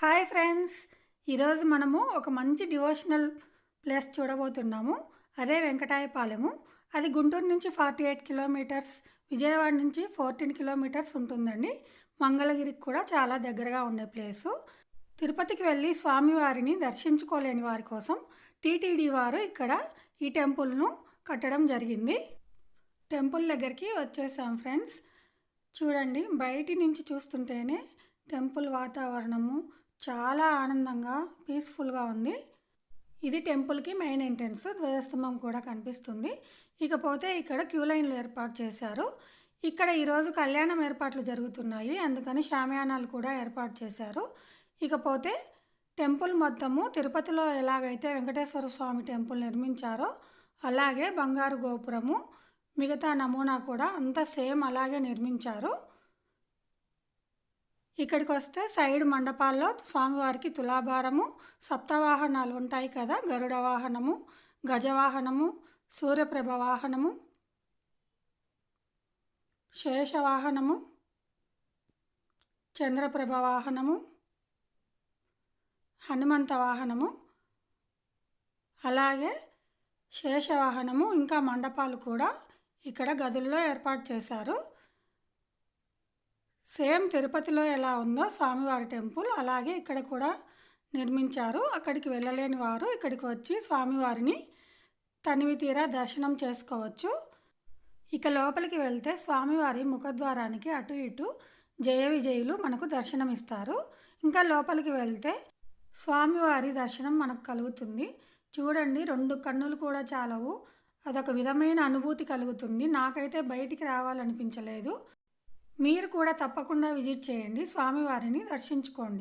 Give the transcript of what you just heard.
Hi friends. ఈరోజు మనము ఒక మంచి డివోషనల్ ప్లేస్ చూడబోతున్నాము. అదే వెంకటాయపాలెము. అది గుంటూరు నుంచి ఫార్టీ ఎయిట్ కిలోమీటర్స్ విజయవాడ నుంచి ఫోర్టీన్ కిలోమీటర్స్ ఉంటుందండి. మంగళగిరికి కూడా చాలా దగ్గరగా ఉండే ప్లేసు. తిరుపతికి వెళ్ళి స్వామివారిని దర్శించుకోలేని వారి కోసం టీటీడీ వారు ఇక్కడ ఈ టెంపుల్ను కట్టడం జరిగింది. టెంపుల్ దగ్గరికి వచ్చేసాం ఫ్రెండ్స్. చూడండి బయటి నుంచి చూస్తుంటేనే టెంపుల్ వాతావరణము చాలా ఆనందంగా పీస్ఫుల్గా ఉంది. ఇది టెంపుల్కి మెయిన్ ఎంట్రన్స్ ధ్వజస్తంభం కూడా కనిపిస్తుంది. ఇకపోతే ఇక్కడ క్యూ లైన్లు ఏర్పాటు చేశారు. ఇక్కడ ఈరోజు కళ్యాణం ఏర్పాట్లు జరుగుతున్నాయి. అందుకని షామియానాలు కూడా ఏర్పాటు చేశారు. ఇకపోతే టెంపుల్ మొత్తము తిరుపతిలో ఎలాగైతే వెంకటేశ్వర స్వామి టెంపుల్ నిర్మించారో అలాగే బంగారు గోపురము మిగతా నమూనా కూడా అంతా సేమ్ అలాగే నిర్మించారు. ఇక్కడికి వస్తే సైడ్ మండపాల్లో స్వామివారికి తులాభారము సప్తవాహనాలు ఉంటాయి కదా గరుడ వాహనము గజవాహనము సూర్యప్రభ వాహనము శేషవాహనము చంద్రప్రభ వాహనము హనుమంత వాహనము అలాగే శేషవాహనము ఇంకా మండపాలు కూడా ఇక్కడ గదుల్లో ఏర్పాటు చేశారు. సేమ్ తిరుపతిలో ఎలా ఉందో స్వామివారి టెంపుల్ అలాగే ఇక్కడ కూడా నిర్మించారు. అక్కడికి వెళ్ళలేని వారు ఇక్కడికి వచ్చి స్వామివారిని తనివి తీరా దర్శనం చేసుకోవచ్చు. ఇక లోపలికి వెళ్తే స్వామివారి ముఖద్వారానికి అటు ఇటు జయ విజయులు మనకు దర్శనం ఇస్తారు ఇంకా లోపలికి వెళ్తే స్వామివారి దర్శనం మనకు కలుగుతుంది. చూడండి రెండు కన్నులు కూడా చాలవు. అదొక విధమైన అనుభూతి కలుగుతుంది. నాకైతే బయటికి రావాలనిపించలేదు. మీరు కూడా తప్పకుండా విజిట్ చేయండి. స్వామివారిని దర్శించుకోండి.